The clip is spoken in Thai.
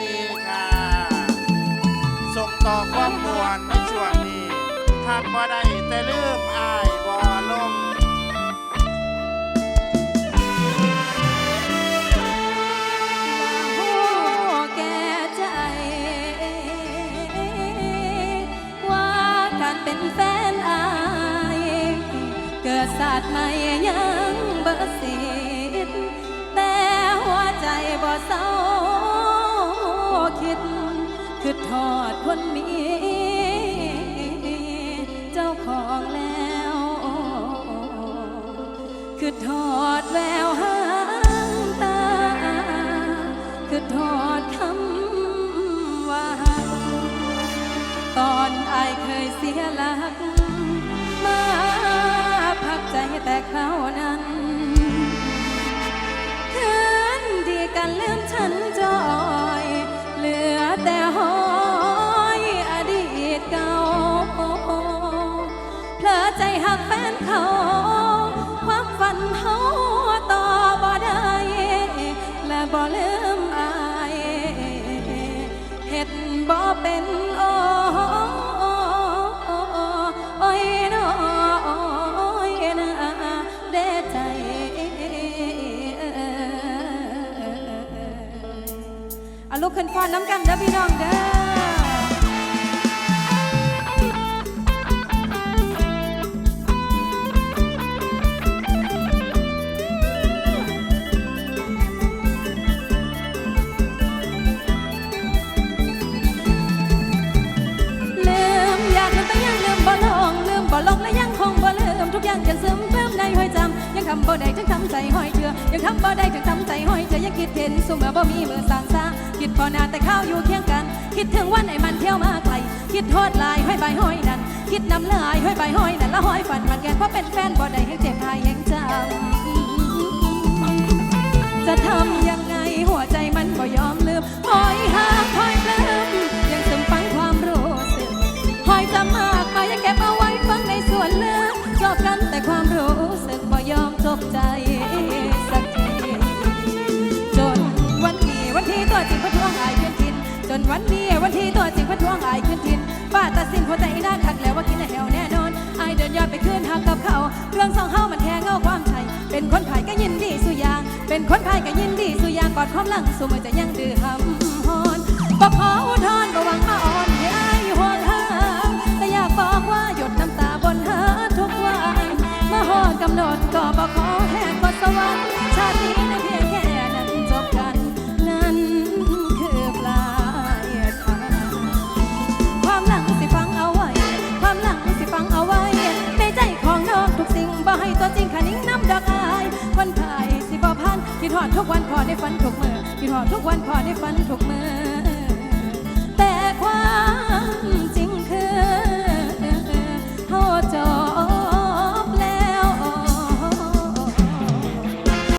นีค่ะ ส่งต่อความมวลในช่วงนี้หากบ่ได้แต่ลืมอายบ่ลงหัวแก่ใจว่าการเป็นแฟนอาย เกิดศาสตร์ใหม่ยังเบิดสิทแต่หัวใจบ่เศร้า คือทอดคนมีเจ้าของแล้ว คือทอดแววหางตา คือทอดคำว่ากตอนอายเคยเสียหลัก มาพักใจแต่คราวนั้น บ่เป็นโอ้ยน้อยนะเด้ใจเอาลูกขึ้นฟ้อนน้ำกันเด้อพี่น้องเด้อ บ่ได้จึงทำใจห้อยเชื่อยังทำบ่ได้จึงทำใจห้อยเชื่อยังคิดเห็นสุเมื่อบ่มีมือสางสาคิดพอนาแต่ข้าวอยู่เคียงกัน คิดถึงวันไอ้มันเที่ยวมาไกลคิดโทษลายห้อยใบห้อยนั่นคิดน้ำลายห้อยใบห้อยนั่นละห้อยฝันมันแกนเพราะเป็นแฟนบ่ได้ให้เจ็บหายยังจำจะทำยังไงหัวใจมันก็ยอมลืมหอยหาหอยเลิมยังซึมฟังความรู้สึกหอยจะมากมายังเก็บเอาไว้ฟังในส่วนลึกชอบกันแต่ความ วันนี้ วันที่ตัวจริงพะทวงอายขึ้นทินป้าตัดสินหัวใจหน้าคักแล้วว่ากินแหวแน่นอนอายเดินยอดไปขึ้นหักกับเขา เรื่องสองเฮามันแทงเงาความใจเป็นคนผายก็ยินดีสุยาง เป็นคนพายก็ยินดีสุยางกอดความหลังสู้มือจะยังดื้อหำฮอนบอกขอ คิดหอดทุกวันพอได้ฝันทุกมือคิดหอดทุกวันพอได้ฝันทุกมือแต่ความจริง